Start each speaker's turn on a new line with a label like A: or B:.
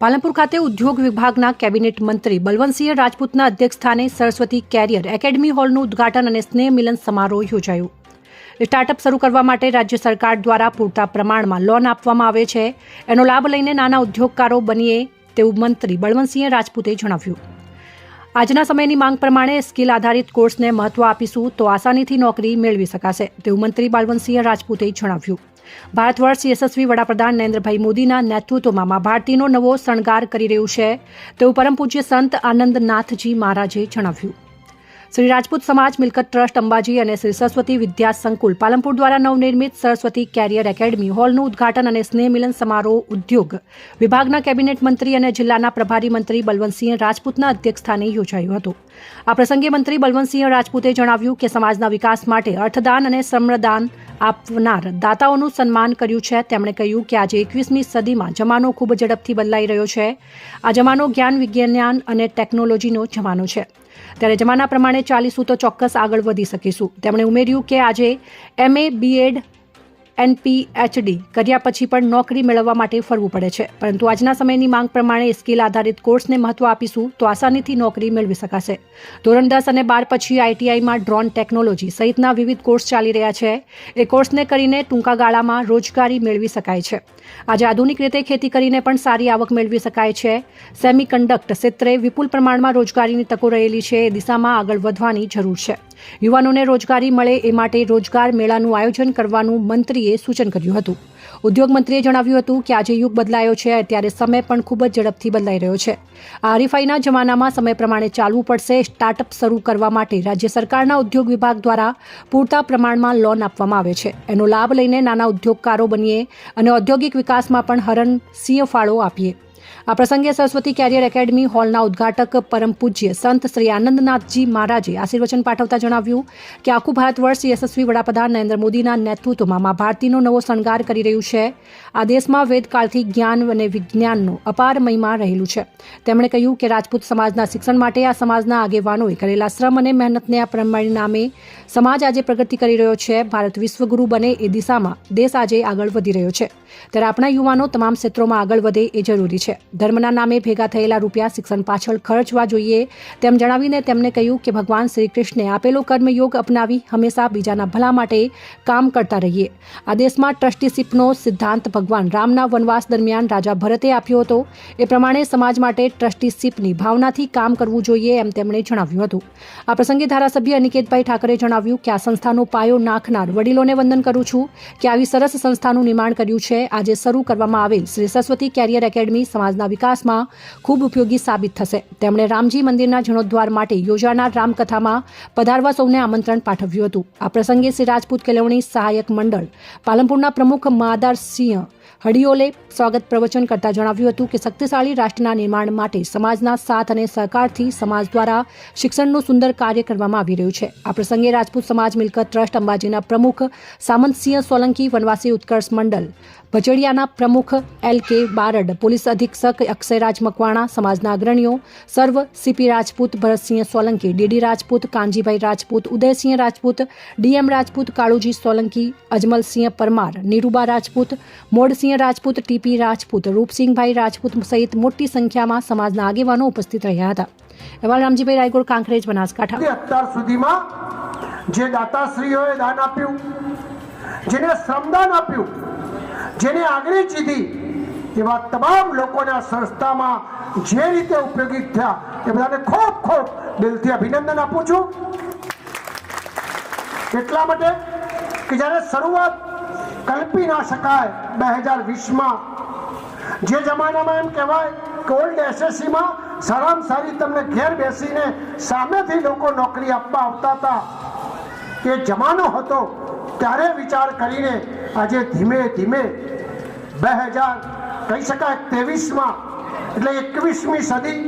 A: પાલનપુર ખાતે ઉદ્યોગ વિભાગના કેબિનેટ મંત્રી બલવંતસિંહ રાજપૂતના અધ્યક્ષસ્થાને સરસ્વતી કેરિયર એકેડમી હોલનું ઉદ્ઘાટન અને સ્નેહ મિલન સમારોહ યોજાયો. સ્ટાર્ટઅપ શરૂ કરવા માટે રાજ્ય સરકાર દ્વારા પૂરતા પ્રમાણમાં લોન આપવામાં આવે છે. એનો લાભ લઈને નાના ઉદ્યોગકારો બનીએ તેવું મંત્રી બળવંતસિંહ રાજપૂતે જણાવ્યું. આજના સમયની માંગ પ્રમાણે સ્કિલ આધારિત કોર્સને મહત્વ આપીશું તો આસાનીથી નોકરી મેળવી શકાશે તેવું મંત્રી બળવંતસિંહ રાજપૂતે જણાવ્યું. ભારત વર્ષ યશસ્વી વડાપ્રધાન નરેન્દ્રભાઈ મોદીના નેતૃત્વમાં મા ભારતીનો નવો શણગાર કરી રહ્યું છે. તેવું પરમ પૂજ્ય સંત આનંદનાથજી મહારાજે જણાવ્યું. શ્રી રાજપૂત સમાજ, મિલકત ટ્રસ્ટ, અંબાજી અને શ્રી સરસ્વતી વિદ્યા સંકુલ પાલનપુર દ્વારા નવનિર્મિત સરસ્વતી કેરિયર એકેડમી હોલનું ઉદ્ઘાટન અને સ્નેહ મિલન સમારોહ ઉદ્યોગ વિભાગના કેબિનેટ મંત્રી અને જિલ્લાના પ્રભારી મંત્રી બલવંતસિંહ રાજપૂતના અધ્યક્ષસ્થાને યોજાયું હતું. આ પ્રસંગે મંત્રી બલવંતસિંહ રાજપૂતે જણાવ્યું કે સમાજના વિકાસ માટે અર્થદાન અને શ્રમદાન આપનાર દાતાઓનું સન્માન કર્યું છે. તેમણે કહ્યું કે આજે એકવીસમી સદીમાં જમાનો ખૂબ ઝડપથી બદલાઈ રહ્યો છે. આ જમાનો જ્ઞાન, વિજ્ઞાન અને ટેકનોલોજીનો જમાનો છે. ત્યારે જમાના પ્રમાણે ચાલીશું તો ચોક્કસ આગળ વધી શકીશું. તેમણે ઉમેર્યું કે આજે એમએ બીએડ એનપીએચડી કર્યા પછી પણ નોકરી મેળવવા માટે ફરવું પડે છે. પરંતુ આજના સમયની માંગ પ્રમાણે સ્કિલ આધારિત કોર્સને મહત્વ આપીશું તો આસાનીથી નોકરી મેળવી શકાશે. ધોરણ દસ અને બાર પછી આઈટીઆઈમાં ડ્રોન ટેકનોલોજી સહિતના વિવિધ કોર્સ ચાલી રહ્યા છે. એ કોર્સને કરીને ટૂંકા ગાળામાં રોજગારી મેળવી શકાય છે. આજે આધુનિક રીતે ખેતી કરીને પણ સારી આવક મેળવી શકાય છે. સેમી કન્ડક્ટ ક્ષેત્રે વિપુલ પ્રમાણમાં રોજગારીની તકો રહેલી છે એ દિશામાં આગળ વધવાની જરૂર છે. યુવાનોને રોજગારી મળે એ માટે રોજગાર મેળાનું આયોજન કરવાનું મંત્રીએ સૂચન કર્યું હતું. ઉદ્યોગ મંત્રીએ જણાવ્યું હતું કે આજે યુગ બદલાયો છે ત્યારે સમય પણ ખૂબ જ ઝડપથી બદલાઈ રહ્યો છે. આ હરીફાઈના જમાનામાં સમય પ્રમાણે ચાલવું પડશે, સ્ટાર્ટઅપ શરૂ કરવા માટે રાજ્ય સરકારના ઉદ્યોગ વિભાગ દ્વારા પૂરતા પ્રમાણમાં લોન આપવામાં આવે છે. એનો લાભ લઈને નાના ઉદ્યોગકારો બનીએ અને ઔદ્યોગિક વિકાસમાં પણ હરણ સિંહ ફાળો આપીએ. આ પ્રસંગે સરસ્વતી કેરિયર એકેડમી હોલના ઉદ્ઘાટક પરમ પૂજ્ય સંત શ્રી આનંદનાથજી મહારાજે આશીર્વચન પાઠવતા જણાવ્યું કે આખું ભારત વર્ષ યશસ્વી વડાપ્રધાન નરેન્દ્ર મોદીના નેતૃત્વમાં મા ભારતીનો નવો શણગાર કરી રહ્યું છે. આ દેશમાં વેદકાળથી જ્ઞાન અને વિજ્ઞાનનો અપાર મહિમા રહેલું છે. તેમણે કહ્યું કે રાજપૂત સમાજના શિક્ષણ માટે આ સમાજના આગેવાનોએ કરેલા શ્રમ અને મહેનતને આ પરિણામે સમાજ આજે પ્રગતિ કરી રહ્યો છે. ભારત વિશ્વગુરુ બને એ દિશામાં દેશ આજે આગળ વધી રહ્યો છે. ત્યારે આપણા યુવાનો તમામ ક્ષેત્રોમાં આગળ વધે એ જરૂરી છે. ધર્મના નામે ભેગા થયેલા રૂપિયા શિક્ષણ પાછળ ખર્ચવા જોઈએ તેમ જણાવીને તેમણે કહ્યું કે ભગવાન શ્રી કૃષ્ણે આપેલો કર્મયોગ અપનાવી હંમેશા બીજાના ભલા માટે કામ કરતા રહીએ. આ દેશમાં ટ્રસ્ટીશીપનો સિદ્ધાંત ભગવાન રામના વનવાસ દરમિયાન રાજા ભરતે આપ્યો હતો. એ પ્રમાણે સમાજ માટે ટ્રસ્ટીશીપની ભાવનાથી કામ કરવું જોઈએ એમ તેમણે જણાવ્યું હતું. આ પ્રસંગે ધારાસભ્ય અનિકેતભાઈ ઠાકરે જણાવ્યું કે આ સંસ્થાનો પાયો નાખનાર વડીલોને વંદન કરું છું કે આવી સરસ સંસ્થાનું નિર્માણ કર્યું છે. આજે શરૂ કરવામાં આવેલ શ્રી સરસ્વતી કેરિયર એકેડમી સમાજના વિકાસમાં ખૂબ ઉપયોગી સાબિત થશે. તેમણે રામજી મંદિરના જીર્ણોદ્ધાર માટે યોજાનાર રામકથામાં પધારવા સૌને આમંત્રણ પાઠવ્યું હતું. આ પ્રસંગે શ્રી રાજપૂત કેળવણી સહાયક મંડળ પાલનપુરના પ્રમુખ માદારસિંહ હડિયોલે સ્વાગત પ્રવચન કરતા જણાવ્યું હતું કે શક્તિશાળી રાષ્ટ્રના નિર્માણ માટે સમાજના સાથ અને સહકારથી સમાજ દ્વારા શિક્ષણનું સુંદર કાર્ય કરવામાં આવી રહ્યું છે. આ પ્રસંગે રાજપૂત સમાજ મિલકત ટ્રસ્ટ અંબાજીના પ્રમુખ સામંતસિંહ સોલંકી, વનવાસી ઉત્કર્ષ મંડળ ભજડિયાના પ્રમુખ એલ કે બારડ, પોલીસ અધિક્ષક અક્ષયરાજ મકવાણા, સમાજના અગ્રણીઓ સર્વ CP Rajput Bharatsinh Solanki, DD Rajput Kanjibhai Rajput, Udaysinh Rajput, DM Rajput Kaluji Solanki, Ajmalsinh Parmar, Niruba Rajput, Modsinh Rajput, TP Rajput, Rupsinhbhai Rajput સહિત મોટી સંખ્યામાં સમાજના આગેવાનો ઉપસ્થિત રહ્યા હતા. એવા રામજીભાઈ રાયગોડ કાંકરેજ, બનાસકાંઠા.
B: અત્યાર સુધીમાં જે દાતાશ્રીઓએ દાન આપ્યું, જેને શ્રમદાન આપ્યું, જેને આગળ જીધી એવા તમામ લોકોના સંસ્થામાં જે રીતે ઉપયોગી થયા, એ બધાને ખૂબ ખૂબ દિલથી અભિનંદન આપું છું. એટલા માટે કે જ્યારે શરૂઆત કલ્પી ના શકાય બે હજાર વીસમાં. જે જમાનામાં એમ કહેવાય કે ઓલ્ડ એસએસસીમાં સારામાં સારી તમને ઘેર બેસીને સામેથી લોકો નોકરી આપવા આવતા હતા. એ જમાનો હતો ત્યારે વિચાર કરીને આજે ધીમે ધીમે બે હજાર કહી શકાય ત્રેવીસમાં, એટલે એકવીસમી સદી